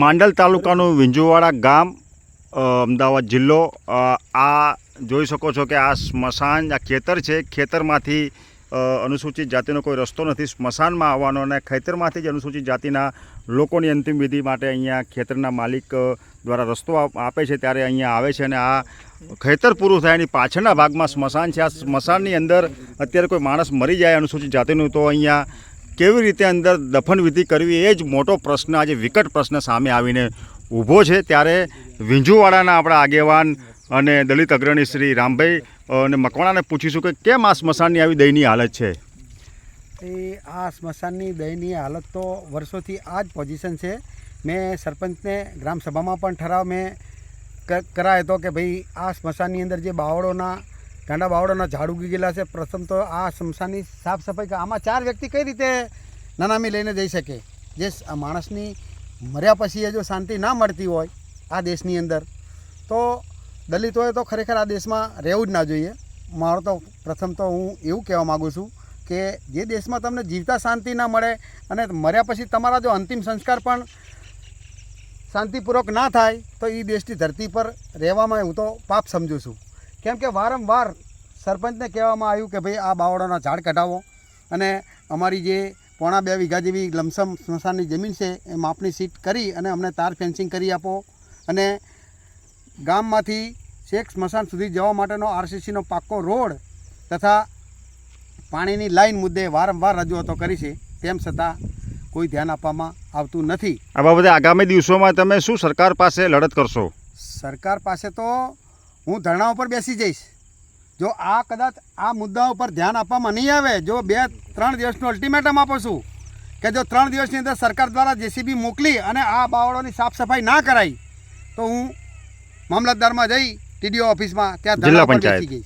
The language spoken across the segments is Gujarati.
માંડલ તાલુકાનું વિંજુવાડા ગામ અમદાવાદ જિલ્લો. આ જોઈ શકો છો કે આ સ્મશાન, આ ખેતર છે. ખેતરમાંથી અનુસૂચિત જાતિનો કોઈ રસ્તો નથી. સ્મશાનમાં આવવાનો અને ખેતરમાંથી જ અનુસૂચિત જાતિના લોકોની અંતિમ વિધિ માટે અહીંયા ખેતરના માલિક દ્વારા રસ્તો આપે છે ત્યારે અહીંયા આવે છે અને આ ખેતર પૂરું થાય એની પાછળના ભાગમાં સ્મશાન છે. આ સ્મશાનની અંદર અત્યારે કોઈ માણસ મરી જાય અનુસૂચિત જાતિનું, તો અહીંયા કેવી રીતે અંદર દફન વિધિ કરવી એ જ મોટો પ્રશ્ન, આજે વિકટ પ્રશ્ન સામે આવીને ઊભો છે. ત્યારે વિંજુવાડાના આપણા આગેવાન અને દલિત અગ્રણી શ્રી રામભાઈ અને મકવાણાને પૂછીશું કે કેમ આ સ્મશાનની આવી દયનીય હાલત છે? એ, આ સ્મશાનની દયનીય હાલત તો વર્ષોથી આ જ પોઝિશન છે. મેં સરપંચને ગ્રામસભામાં પણ ઠરાવ મેં કરાયો હતો કે ભાઈ આ સ્મશાનની અંદર જે બાવળોના ગાંડા બાવડાના ઝાડ ઉગી ગયેલા છે. પ્રથમ તો આ શમશાનની સાફ સફાઈ આમાં ચાર વ્યક્તિ કઈ રીતે નનામી લઈને જઈ શકે? જે માણસની મર્યા પછી એ જો શાંતિ ના મળતી હોય આ દેશની અંદર, તો દલિતોએ તો ખરેખર આ દેશમાં રહેવું જ ના જોઈએ. મારો તો પ્રથમ તો હું એવું કહેવા માગું છું કે જે દેશમાં તમને જીવતા શાંતિ ના મળે અને મર્યા પછી તમારા જો અંતિમ સંસ્કાર પણ શાંતિપૂર્વક ના થાય, તો એ દેશની ધરતી પર રહેવામાં હું તો પાપ સમજું છું. કેમ કે વારંવાર સરપંચને કહેવામાં આવ્યું કે ભાઈ આ બાવળોના ઝાડ કઢાવો અને અમારી જે પોણા બે વીઘા જેવી લમસમ સ્મશાનની જમીન છે એ માપની સીટ કરી અને અમને તાર ફેન્સિંગ કરી આપો. અને ગામમાંથી શેખ સ્મશાન સુધી જવા માટેનો આરસીસીનો પાક્કો રોડ તથા પાણીની લાઈન મુદ્દે વારંવાર રજૂઆતો કરી છે તેમ છતાં કોઈ ધ્યાન આપવામાં આવતું નથી. આ બાબતે આગામી દિવસોમાં તમે શું સરકાર પાસે લડત કરશો? સરકાર પાસે તો હું ધરણા ઉપર બેસી જઈશ. જો આ કદાચ આ મુદ્દા ઉપર ધ્યાન આપવામાં નહીં આવે જો બે ત્રણ દિવસનું અલ્ટિમેટમ આપો છું કે જો ત્રણ દિવસની અંદર સરકાર દ્વારા જેસીબી મોકલી અને આ બાવળોની સાફ સફાઈ ના કરાઈ તો હું મામલતદારમાં જઈ ટીડીઓ ઓફિસમાં ત્યાં જિલ્લા પંચાયત. બેસી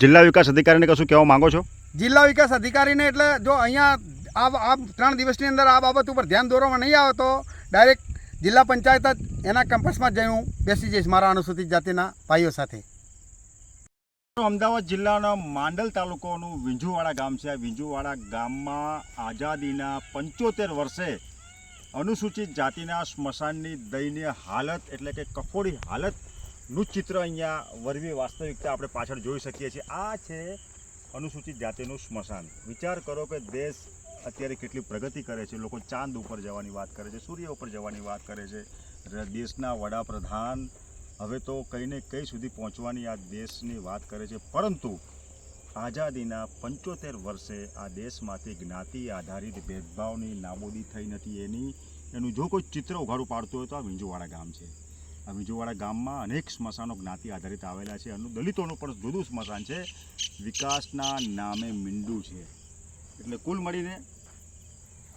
જિલ્લા વિકાસ અધિકારીને કશું કહેવા માંગો છો? જિલ્લા વિકાસ અધિકારીને એટલે જો અહીંયા આ આ ત્રણ દિવસની અંદર આ બાબત ઉપર ધ્યાન દોરવામાં નહીં આવે તો ડાયરેક્ટ જિલ્લા પંચાયત જ એના કેમ્પસમાં જઈ હું બેસી જઈશ મારા અનુસૂચિત જાતિના ભાઈઓ સાથે. અમદાવાદ જિલ્લાના માંડલ તાલુકોનું વિંજુવાડા ગામ છે. આ વિંજુવાડા ગામમાં આઝાદીના પંચોતેર વર્ષે અનુસૂચિત જાતિના સ્મશાનની દયનીય હાલત એટલે કે કફોડી હાલતનું ચિત્ર અહીંયા વરવી વાસ્તવિકતા આપણે પાછળ જોઈ શકીએ છીએ. આ છે અનુસૂચિત જાતિનું સ્મશાન. વિચાર કરો કે દેશ અત્યારે કેટલી પ્રગતિ કરે છે. લોકો ચાંદ ઉપર જવાની વાત કરે છે, સૂર્ય ઉપર જવાની વાત કરે છે. દેશના વડાપ્રધાન હવે તો કઈને કઈ સુધી પહોંચવાની આ દેશની વાત કરે છે. પરંતુ આઝાદીના પંચોતેર વર્ષે આ દેશમાંથી જ્ઞાતિ આધારિત ભેદભાવની નાબૂદી થઈ નથી. એની, એનું જો કોઈ ચિત્ર ઉઘાડું પાડતું હોય તો આ વિંજુવાડા ગામ છે. આ વિંજુવાડા ગામમાં અનેક સ્મશાનો જ્ઞાતિ આધારિત આવેલા છે. અને, દલિતોનું પણ જુદું સ્મશાન છે. વિકાસના નામે મીંડું છે. એટલે કુલ મળીને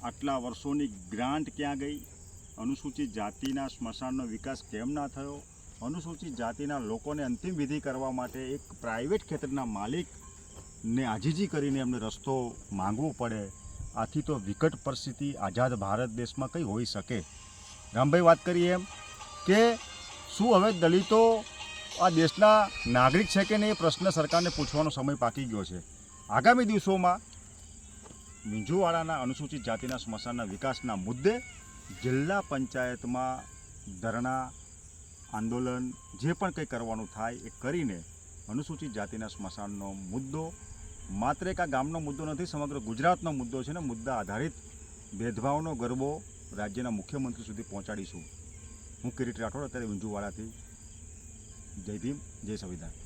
આટલા વર્ષોની ગ્રાન્ટ ક્યાં ગઈ? અનુસૂચિત જાતિના સ્મશાનનો વિકાસ કેમ ના થયો? અનુસૂચિત જાતિના લોકોને અંતિમ વિધિ કરવા માટે એક પ્રાઇવેટ ખેતરના માલિકને આજીજી કરીને એમને રસ્તો માંગવો પડે. આથી તો વિકટ પરિસ્થિતિ આઝાદ ભારત દેશમાં કંઈ હોઈ શકે? રામભાઈ, વાત કરીએ એમ કે શું હવે દલિતો આ દેશના નાગરિક છે કે નહીં એ પ્રશ્ન સરકારને પૂછવાનો સમય પાકી ગયો છે. આગામી દિવસોમાં મીંજુવાડાના અનુસૂચિત જાતિના સ્મશાનના વિકાસના મુદ્દે જિલ્લા પંચાયતમાં ધરણા, આંદોલન જે પણ કંઈ કરવાનું થાય એ કરીને અનુસૂચિત જાતિના સ્મશાનનો મુદ્દો, માત્ર એક આ ગામનો મુદ્દો નથી, સમગ્ર ગુજરાતનો મુદ્દો છે ને મુદ્દા આધારિત ભેદભાવનો ગરબો રાજ્યના મુખ્યમંત્રી સુધી પહોંચાડીશું. હું કિરીટ રાઠોડ, અત્યારે વિંજુવાડાથી જય ભીમ, જય સંવિધાન.